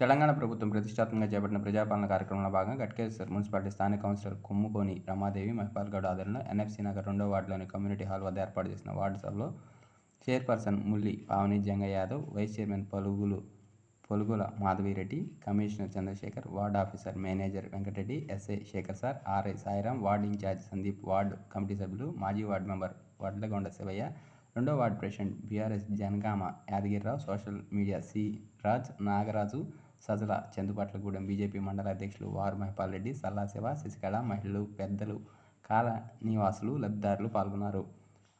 తెలంగాణ ప్రభుత్వం ప్రతిష్టాత్మకంగా చేపట్టిన ప్రజాపాలన కార్యక్రమంలో భాగంగా గట్కేశ్వర్ మున్సిపాలిటీ స్థానిక కౌన్సిలర్ కొమ్ముకోని రమాదేవి మహిపాల్ గౌడ్ ఆధ్వర్యంలో ఎన్ఎఫ్సి నగర్ రెండో వార్డులోని కమ్యూనిటీ హాల్ వద్ద ఏర్పాటు చేసిన వార్డు సభలో chairperson Mulli Pavani Janga Yadav vice chairman పలుగులు Polugula Madhavireddy commissioner Chandrashekar ward officer manager Venkatreddy SI Shekar sir RI Sairam ward incharge Sandeep ward committee సభ్యులు మాజీ ward member వడ్లగొండ Shivayya రెండో ward president BRS Janagama Yadagirirao social media C Raj Nagaraju Sajala Chandupatlagudem BJP మండల అధ్యక్షులు వారు మహిపాల్ రెడ్డి సల్లాశివ శశికళ మహిళలు పెద్దలు కాల నివాసులు లబ్ధిదారులు పాల్గొన్నారు.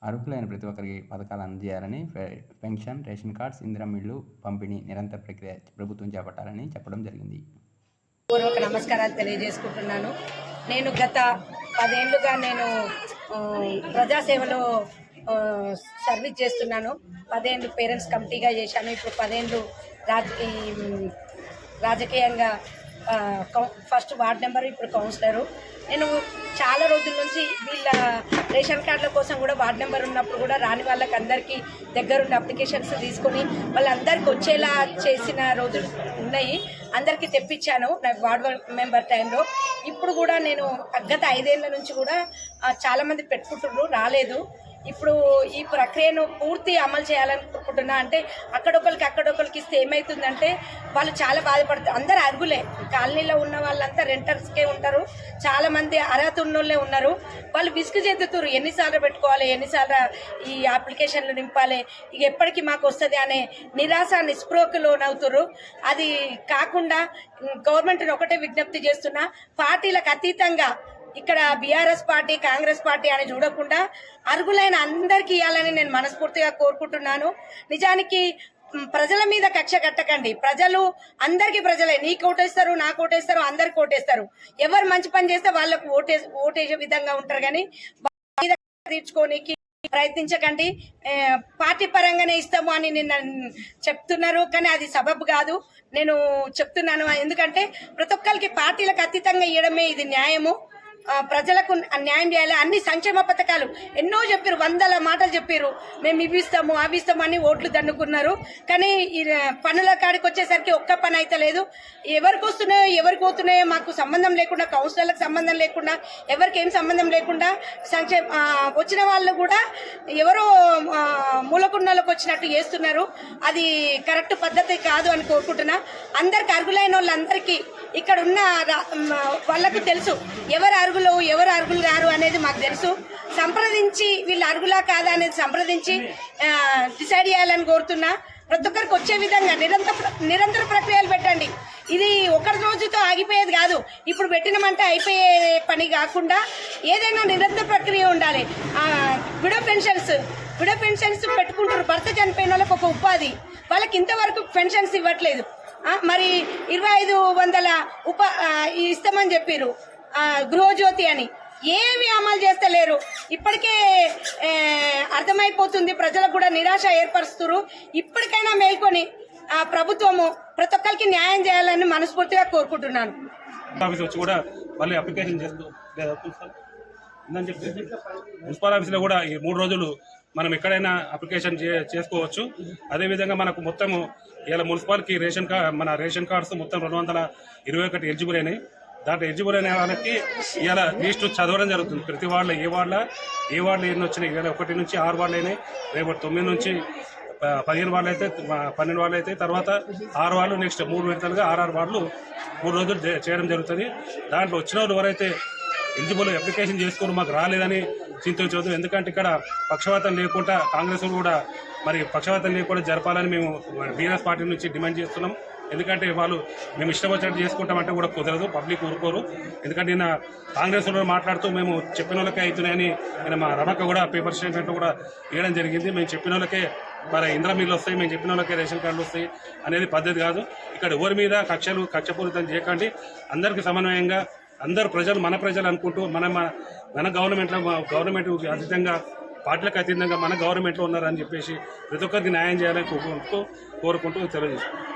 అర్హులైన ప్రతి ఒక్కరికి పథకాలు అందజేయాలని పె- పెన్షన్ రేషన్ కార్డ్స్ ఇందిరం ఇళ్ళు పంపిణీ నిరంతర ప్రక్రియ ప్రభుత్వం చేపట్టాలని చెప్పడం జరిగింది. పూర్వక నమస్కారాలు తెలియజేసుకుంటున్నాను. నేను గత పదేళ్ళుగా నేను ప్రజాసేవలో సర్వీస్ చేస్తున్నాను. పదేళ్ళు పేరెంట్స్ కమిటీగా చేశాను. ఇప్పుడు పదేళ్ళు రాజకీయ రాజకీయంగా ఫస్ట్ వార్డ్ నెంబర్ ఇప్పుడు కౌన్సిలరు. నేను చాలా రోజుల నుంచి వీళ్ళ రేషన్ కార్డుల కోసం కూడా వార్డ్ నెంబర్ ఉన్నప్పుడు కూడా రాని వాళ్ళకి అందరికీ దగ్గరున్న అప్లికేషన్స్ తీసుకొని వాళ్ళందరికీ వచ్చేలా చేసిన రోజులు ఉన్నాయి. అందరికీ తెప్పించాను నా వార్డ్ మెంబర్ టైంలో. ఇప్పుడు కూడా నేను గత ఐదేళ్ళ నుంచి కూడా చాలామంది పెట్టుకుంటున్నారు రాలేదు. ఇప్పుడు ఈ ప్రక్రియను పూర్తి అమలు చెప్తున్నా అంటే అక్కడొకరికి అక్కడొకరికి ఇస్తే ఏమవుతుందంటే వాళ్ళు చాలా బాధపడతారు. అందరు అరుగులే కాలనీలో ఉన్న వాళ్ళంతా రెంటర్స్కే ఉంటారు. చాలా మంది అర్హత ఉన్నోళ్ళే ఉన్నారు. వాళ్ళు విసుగు చెందుతారు ఎన్నిసార్లు పెట్టుకోవాలి ఎన్నిసార్లు ఈ అప్లికేషన్లు నింపాలి ఇక ఎప్పటికీ మాకు వస్తుంది అనే నిరాశ నిస్పృహకు లోనవుతారు అది కాకుండా గవర్నమెంట్ని ఒకటే విజ్ఞప్తి చేస్తున్నా పార్టీలకు అతీతంగా ఇక్కడ బీఆర్ఎస్ పార్టీ కాంగ్రెస్ పార్టీ అని చూడకుండా అర్హులైన అందరికీ ఇవ్వాలని నేను మనస్ఫూర్తిగా కోరుకుంటున్నాను. నిజానికి ప్రజల మీద కక్ష కట్టకండి. ప్రజలు అందరికీ ప్రజలే. నీకు ఓటేస్తారు నాకు ఓటేస్తారు అందరికి ఓటేస్తారు ఎవరు మంచి పని చేస్తే వాళ్ళకు ఓటే ఓటేసే విధంగా ఉంటారు కానీ మీద తీర్చుకోనికి ప్రయత్నించకండి. పార్టీ పరంగానే ఇస్తాము అని నిన్న చెప్తున్నారు కానీ అది సబబ్ కాదు. నేను చెప్తున్నాను ఎందుకంటే ప్రతి ఒక్కరికి పార్టీలకు అతీతంగా ఇవ్వడమే ఇది న్యాయము. ప్రజలకు న్యాయం చేయాలి. అన్ని సంక్షేమ పథకాలు. ఎన్నో చెప్పారు వందల మాటలు చెప్పారు మేము ఇవి ఇస్తాము అవి ఇస్తాము అని ఓట్లు దండుకున్నారు. కానీ ఈ పనుల కాడికి వచ్చేసరికి ఒక్క పని అయితే లేదు. ఎవరికి వస్తున్నాయో ఎవరికి పోతున్నాయో మాకు సంబంధం లేకుండా కౌన్సిలర్లకు సంబంధం లేకుండా ఎవరికి ఏం సంబంధం లేకుండా సంక్షేమ వచ్చిన వాళ్ళు కూడా ఎవరో ఆ, మూలకుండలకు వచ్చినట్టు చేస్తున్నారు. అది కరెక్ట్ పద్ధతి కాదు అని కోరుకుంటున్నా. అందరికి అర్హులైన వాళ్ళందరికీ ఇక్కడ ఉన్న రా- వాళ్ళకు తెలుసు. ఎవరు అరుగులు ఎవరు అరుగులు గారు అనేది మాకు తెలుసు. సంప్రదించి వీళ్ళు అరుగులా కాదా అనేది సంప్రదించి డిసైడ్ చేయాలని కోరుతున్నా. ప్రతి ఒక్కరికి వచ్చే విధంగా నిరంతర నిరంతర ప్రక్రియలు పెట్టండి. ఇది ఒకటి రోజుతో ఆగిపోయేది కాదు. ఇప్పుడు పెట్టినమంటే అయిపోయే పని కాకుండా ఏదైనా నిరంతర ప్రక్రియ ఉండాలి. Widow pensions. విడో పెన్షన్స్ పెట్టుకుంటారు భర్త చనిపోయిన వాళ్ళకి ఒక ఉపాధి. వాళ్ళకి ఇంతవరకు పెన్షన్స్ ఇవ్వట్లేదు. మరి ఇరవై ఐదు వందల ఉప ఇస్తామని చెప్పారు గృహజ్యోతి అని. ఏమి అమలు చేస్తలేరు. ఇప్పటికే అర్థమైపోతుంది. ప్రజలకు కూడా నిరాశ ఏర్పరుస్తున్నారు ఇప్పటికైనా మేల్కొని ఆ ప్రభుత్వము ప్రతి ఒక్కరికి న్యాయం చేయాలని మనస్ఫూర్తిగా కోరుకుంటున్నాను. ఆఫీస్ వచ్చి కూడా మళ్ళీ అప్లికేషన్ చేస్తూ మున్సిపల్ ఆఫీస్లో కూడా ఈ మూడు రోజులు మనం ఎక్కడైనా అప్లికేషన్ చే- చేసుకోవచ్చు. అదేవిధంగా మనకు మొత్తము ఇలా మున్సిపాలిటీ రేషన్ కార్డ్ మన రేషన్ కార్డ్స్ మొత్తం రెండు వందల ఇరవై ఒకటి ఎలిజిబుల్ అయినాయి. దాంట్లో ఎలిజిబుల్ అయిన వాళ్ళకి ఇలా లిస్టు చదవడం జరుగుతుంది. ప్రతి వాళ్ళ ఏ వాళ్ళ ఏ వార్డులో ఎన్ని వచ్చినాయి. ఇలా ఒకటి నుంచి ఆరు వార్డులు అయినాయి. రేపు తొమ్మిది నుంచి ప- పదిహేను వాళ్ళు అయితే పన్నెండు వాళ్ళు అయితే తర్వాత ఆరు వాళ్ళు నెక్స్ట్ మూడు విడతలుగా ఆరు వార్డులు మూడు రోజులు చేయడం జరుగుతుంది. దాంట్లో వచ్చిన వాళ్ళు ఎవరైతే ఎలిజిబుల్ అప్లికేషన్ చేసుకుని మాకు రాలేదని చింతించవద్దు ఎందుకంటే ఇక్కడ పక్షవాతం లేకుండా కాంగ్రెస్ కూడా మరి పక్షవాతం లేకుండా జరపాలని మేము బీఆర్ఎస్ పార్టీ నుంచి డిమాండ్ చేస్తున్నాం. ఎందుకంటే వాళ్ళు మేము ఇష్టం వచ్చినట్టు చేసుకుంటామంటే కూడా కుదరదు పబ్లిక్ ఊరుకోరు. ఎందుకంటే నిన్న కాంగ్రెస్ వాళ్ళు మాట్లాడుతూ మేము చెప్పిన వాళ్ళకే అవుతున్నాయని నేను మా రమక్క కూడా పేపర్ స్టేట్మెంట్ కూడా ఇవ్వడం జరిగింది. మేము చెప్పిన వాళ్ళకే మరి ఇంద్ర మిల్లు వస్తాయి మేము చెప్పిన వాళ్ళకే రేషన్ కార్డులు వస్తాయి అనేది పద్ధతి కాదు. ఇక్కడ ఎవరి మీద కక్షలు కక్షపూరితం చేయకండి. అందరికీ సమన్వయంగా అందరు ప్రజలు మన ప్రజలు అనుకుంటూ మన మన- మన గవర్నమెంట్లో గవర్నమెంట్ అతీతంగా పార్టీలకు అతీతంగా మన గవర్నమెంట్లో ఉన్నారని చెప్పేసి ప్రతి ఒక్కరికి న్యాయం చేయాలని కోరుకుంటూ కోరుకుంటూ తెలియజేస్తున్నాం.